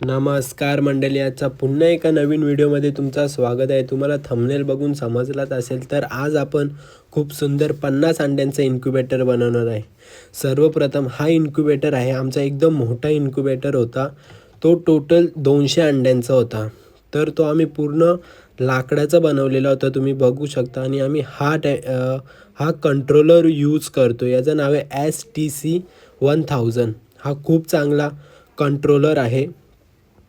नमस्कार मंडळी आजचा पुन्हा एका नवीन व्हिडिओमध्ये तुमचं स्वागत आहे. तुम्हाला थंबनेल बघून समजलाच असेल तर आज आपण खूप सुंदर पन्नास अंड्यांचा इन्क्युबेटर बनवणार आहे. सर्वप्रथम हा इन्क्युबेटर आहे. आमचा एकदम मोठा इन्क्युबेटर होता. तो टोटल दोनशे अंड्यांचा होता. तर तो आम्ही पूर्ण लाकडाचा बनवलेला होता. तुम्ही बघू शकता आणि आम्ही हा टॅ हा कंट्रोलर यूज करतो याचं नाव आहे S T C one thousand हा खूप चांगला कंट्रोलर आहे.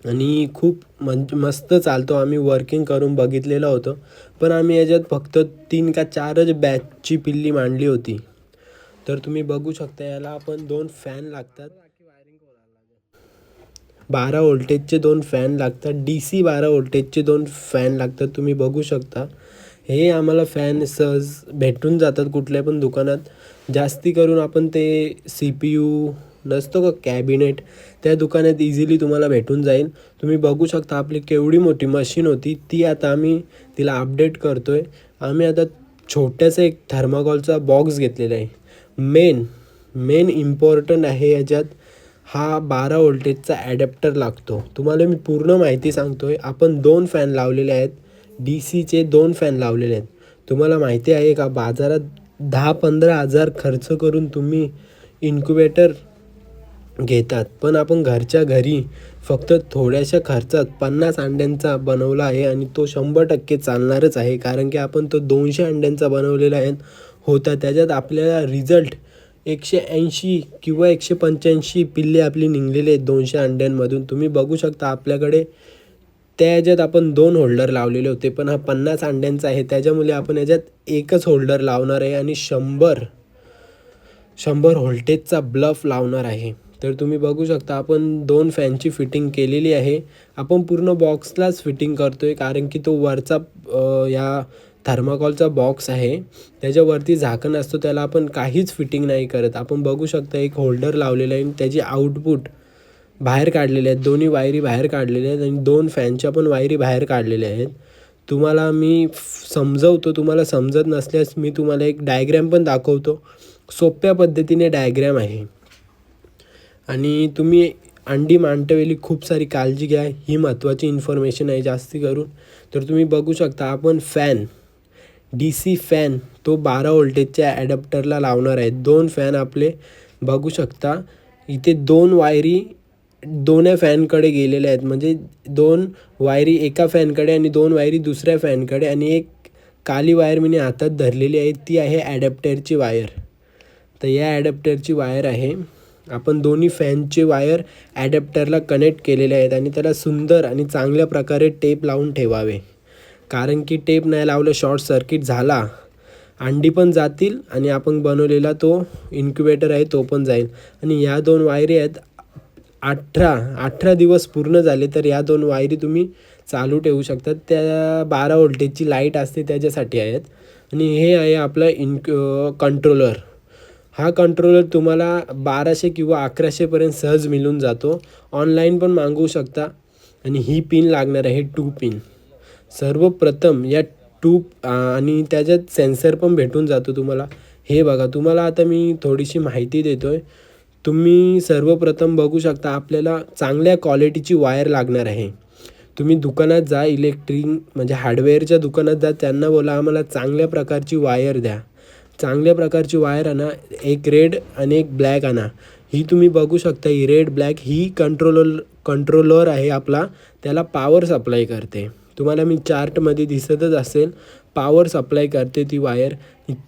आणि खूप म्हणजे मस्त चालतो. आम्ही वर्किंग करून बघितलेलं होतं. पण आम्ही याच्यात फक्त तीन का चारच बॅचची पिल्ली मांडली होती. तर तुम्ही बघू शकता याला आपण दोन फॅन लागतात. बारा वोल्टेजचे दोन फॅन लागतात. डी सी बारा वोल्टेजचे दोन फॅन लागतात. तुम्ही बघू शकता. हे आम्हाला फॅन सहज भेटून जातात कुठल्या पण दुकानात. जास्ती करून आपण ते सी पी यू नसतो का कॅबिनेट? त्या दुकानात इझिली तुम्हाला भेटून जाईल. तुम्ही बघू शकता आपली केवढी मोठी मशीन होती. ती आता आम्ही तिला अपडेट करतो आहे आम्ही आता छोट्याचा एक थर्माकॉलचा बॉक्स घेतलेला आहे. मेन मेन इम्पॉर्टंट आहे याच्यात हा बारा व्होल्टेजचा ॲडॅप्टर लागतो. तुम्हाला मी पूर्ण माहिती सांगतो आहे आपण दोन फॅन लावलेले आहेत. डी सीचे दोन फॅन लावलेले आहेत. तुम्हाला माहिती आहे का? बाजारात दहा पंधरा हजार खर्च करून तुम्ही इन्क्युबेटर घेतात. पण आपण घरच्या घरी फक्त थोड्याशा खर्चात पन्नास अंड्यांचा बनवला आहे आणि तो शंभर टक्के चालणारच आहे. कारण की आपण तो दोनशे अंड्यांचा बनवलेला आहे. होता त्याच्यात आपल्याला रिझल्ट एकशे ऐंशी किंवा एकशे पंच्याऐंशी पिल्ले आपली निघलेले आहेत दोनशे अंड्यांमधून. तुम्ही बघू शकता आपल्याकडे त्या ह्याच्यात आपण दोन होल्डर लावलेले होते. पण हा पन्नास अंड्यांचा आहे. त्याच्यामुळे आपण याच्यात एकच होल्डर लावणार आहे आणि शंभर शंभर होल्टेजचा ब्लफ लावणार आहे. तर तुम्ही बघू शकता आपण दोन फॅनची फिटिंग केलेली आहे. आपण पूर्ण बॉक्सलाच फिटिंग करतो आहे कारण की तो वरचा या थर्माकॉलचा बॉक्स आहे. त्याच्यावरती झाकण असतो त्याला आपण काहीच फिटिंग नाही करत. आपण बघू शकता एक होल्डर लावलेला आहे आणि त्याची आउटपुट बाहेर काढलेले आहेत दोन्ही वायरी बाहेर काढलेल्या आहेत आणि दोन फॅनच्या पण वायरी बाहेर काढलेल्या आहेत. तुम्हाला मी समजवतो तुम्हाला समजत नसल्यास मी तुम्हाला एक डायग्रॅम पण दाखवतो. सोप्या पद्धतीने डायग्रॅम आहे. आणि तुम्ही अंडी मांडतेवेळी खूप सारी काळजी घ्या. ही महत्त्वाची इन्फॉर्मेशन आहे जास्ती करून. तर तुम्ही बघू शकता आपण फॅन डी सी फॅन तो बारा व्होल्टेजच्या ॲडॅप्टरला लावणार आहे. दोन फॅन आपले बघू शकता. इथे दोन वायरी दोन्ही फॅनकडे गेलेल्या आहेत. म्हणजे दोन वायरी एका फॅनकडे आणि दोन वायरी दुसऱ्या फॅनकडे आणि एक काली वायर मी हातात धरलेली आहे. ती आहे ॲडॅप्टरची वायर तर या ॲडॅप्टरची वायर आहे. आपण दोन्ही फॅनचे वायर ॲडॅप्टरला कनेक्ट केलेले आहेत आणि त्याला सुंदर आणि चांगल्या प्रकारे टेप लावून ठेवावे. कारण की टेप नाही लावलं शॉर्ट सर्किट झाला. अंडी पण जातील आणि आपण बनवलेला तो इन्क्युबेटर आहे तो पण जाईल. आणि या दोन वायरी आहेत अठरा अठरा दिवस पूर्ण झाले तर या दोन वायरी तुम्ही चालू ठेवू शकतात त्या बारा व्होल्टेजची लाइट असते त्याच्यासाठी आहेत. आणि हे आहे आपलं इन्क्यु कंट्रोलर हा कंट्रोलर तुम्हाला बाराशे किंवा अकराशेपर्यंत सहज मिळून जातो. ऑनलाईन पण मागवू शकता. आणि ही पिन लागणार आहे टू पिन सर्वप्रथम या टू आणि त्याच्यात सेन्सर पण भेटून जातो तुम्हाला. हे बघा तुम्हाला आता मी थोडीशी माहिती देतो आहे तुम्ही सर्वप्रथम बघू शकता आपल्याला चांगल्या क्वालिटीची वायर लागणार आहे. तुम्ही दुकानात जा इलेक्ट्रिक म्हणजे हार्डवेअरच्या दुकानात जा त्यांना बोला आम्हाला चांगल्या प्रकारची वायर द्या. चांगल्या प्रकारची वायर आणा एक रेड आणि एक ब्लॅक आणा. ही तुम्ही बघू शकता ही रेड ब्लॅक ही कंट्रोलर कंट्रोलर आहे आपला. त्याला पॉवर सप्लाय करते. तुम्हाला मी चार्टमध्ये दिसतच असेल पॉवर सप्लाय करते ती वायर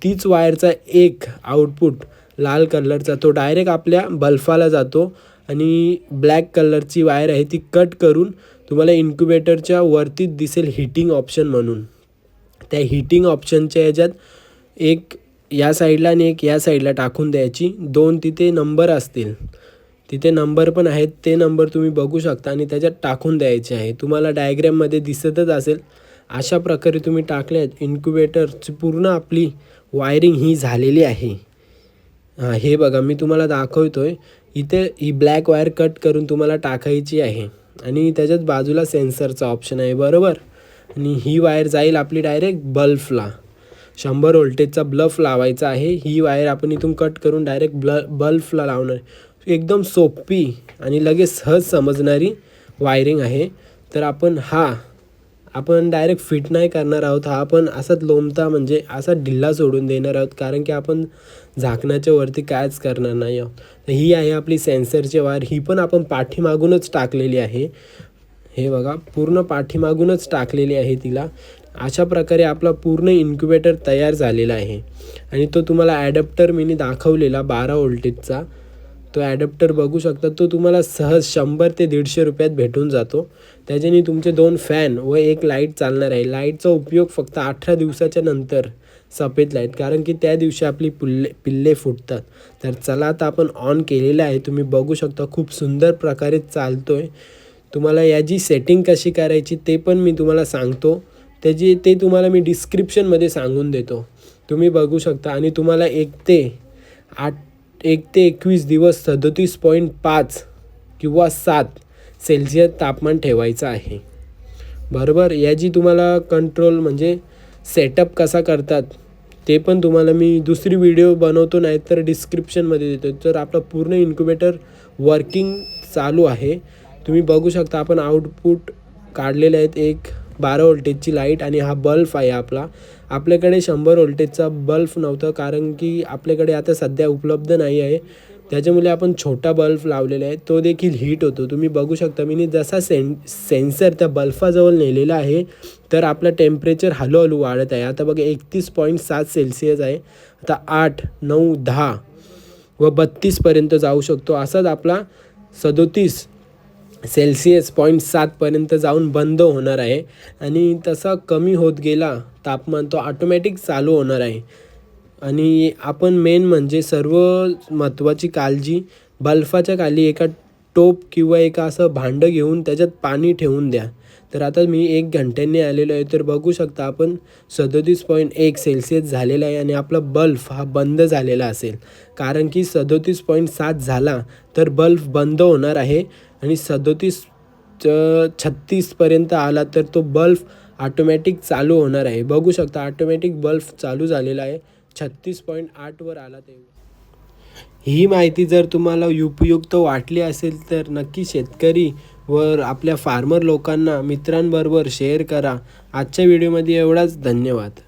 तीच वायरचा एक आउटपुट लाल कलरचा तो डायरेक्ट आपल्या बल्फाला जातो आणि ब्लॅक कलरची वायर आहे ती कट करून तुम्हाला इन्क्युबेटरच्या वरतीच दिसेल हिटिंग ऑप्शन म्हणून. त्या हिटिंग ऑप्शनच्या ह्याच्यात एक या साईडला आणि एक या साईडला टाकून द्यायची. दोन तिथे नंबर असतील. तिथे नंबर पण आहेत. ते नंबर तुम्ही बघू शकता आणि त्याच्यात टाकून द्यायचे आहे. तुम्हाला डायग्रॅममध्ये दिसतच असेल. अशा प्रकारे तुम्ही टाकले आहेत इन्क्युबेटरची पूर्ण आपली वायरिंग ही झालेली आहे. हां हे बघा मी तुम्हाला दाखवतो आहे इथे ही ब्लॅक वायर कट करून तुम्हाला टाकायची आहे. आणि त्याच्यात बाजूला सेन्सरचा ऑप्शन आहे. बरोबर? आणि ही वायर जाईल आपली डायरेक्ट बल्बला. शंभर व्होल्टेजचा ब्लफ लावायचा आहे. ही वायर आपण इथून कट करून डायरेक्ट ब्ल बल्बला लावणार. एकदम सोपी आणि लगेच सहज समजणारी वायरिंग आहे. तर आपण हा आपण डायरेक्ट फिट नाही करणार आहोत. हा आपण असाच लोंबता म्हणजे असा ढिल्ला सोडून देणार आहोत. कारण की आपण झाकणाच्या वरती कायच करणार नाही आहोत. तर ही आहे आपली सेन्सरची वायर. ही पण आपण पाठीमागूनच टाकलेली आहे. हे बघा पूर्ण पाठीमागूनच टाकलेली आहे तिला. अशा प्रकारे आपला पूर्ण इन्क्युबेटर तयार झालेला आहे. आणि तो तुम्हाला ॲडॅप्टर मी दाखवलेला बारा वोल्टेजचा तो ॲडॅप्टर बघू शकता तो तुम्हाला सहज शंभर ते दीडशे रुपयात भेटून जातो. त्याच्याने तुमचे दोन फॅन व एक लाइट चालणार आहे. लाईटचा उपयोग फक्त अठरा दिवसाच्या नंतर सफेद लाइट कारण की त्या दिवशी आपली पुल्ले पिल्ले फुटतात. तर चला आता आपण ऑन केलेलं आहे. तुम्ही बघू शकता खूप सुंदर प्रकारे चालतो आहे तुम्हाला याची सेटिंग कशी करायची ते पण मी तुम्हाला सांगतो. त्याची ते तुम्हाला मी डिस्क्रिप्शनमध्ये सांगून देतो. तुम्ही बघू शकता आणि तुम्हाला एक ते आठ एक ते एकवीस दिवस सदोतीस पॉईंट पाच किंवा सात सेल्सिअस तापमान ठेवायचं आहे. बरोबर? याची तुम्हाला कंट्रोल म्हणजे सेटअप कसा करतात ते पण तुम्हाला मी दुसरी व्हिडिओ बनवतो नाही तर डिस्क्रिप्शनमध्ये देतो. तर आपलं पूर्ण इन्क्युबेटर वर्किंग चालू आहे. तुम्ही बघू शकता आपण आउटपुट काढलेले आहेत एक बारा वोल्टेजची लाइट आणि हा बल्ब आहे आपला. आपल्याकडे शंभर वोल्टेजचा बल्ब नव्हतं कारण की आपल्याकडे आता सध्या उपलब्ध नाही आहे. त्याच्यामुळे आपण छोटा बल्ब लावलेला आहे. तो देखील हीट होतो. तुम्ही बघू शकता मी जसा सें सेन्सर त्या बल्फाजवळ नेलेला आहे तर आपलं टेम्परेचर हळूहळू वाढत आहे. आता बघा एकतीस पॉईंट सात सेल्सिअस आहे. आता आठ नऊ दहा व बत्तीसपर्यंत जाऊ शकतो. असाच आपला सदोतीस सेल्सिअस पॉईंट सातपर्यंत जाऊन बंद होणार आहे. आणि तसा कमी होत गेला तापमान तो ऑटोमॅटिक चालू होणार आहे. आणि आपण मेन म्हणजे सर्व महत्त्वाची काळजी बल्फाच्या खाली एका टोप किंवा एका असं भांडं घेऊन त्याच्यात पाणी ठेवून द्या. तर आता मी एक घंट्याने आलेलो आहे तर बघू शकता आपण सदोतीस पॉईंट एक सेल्सिअस झालेला आहे आणि आपला बल्ब हा बंद झालेला असेल. कारण की सदोतीस पॉईंट सात झाला तर बल्फ बंद होणार आहे. आणि सदोतीस छत्तीसपर्यंत आला तर तो बल्ब ऑटोमॅटिक चालू होणार आहे. बघू शकता ऑटोमॅटिक बल्ब चालू झालेला आहे. छत्तीस पॉईंट आठवर आला ते ही माहिती जर तुम्हाला उपयुक्त वाटली असेल तर नक्की शेतकरी व आपल्या फार्मर लोकांना मित्रांबरोबर शेअर करा. आजच्या व्हिडिओमध्ये एवढाच. धन्यवाद.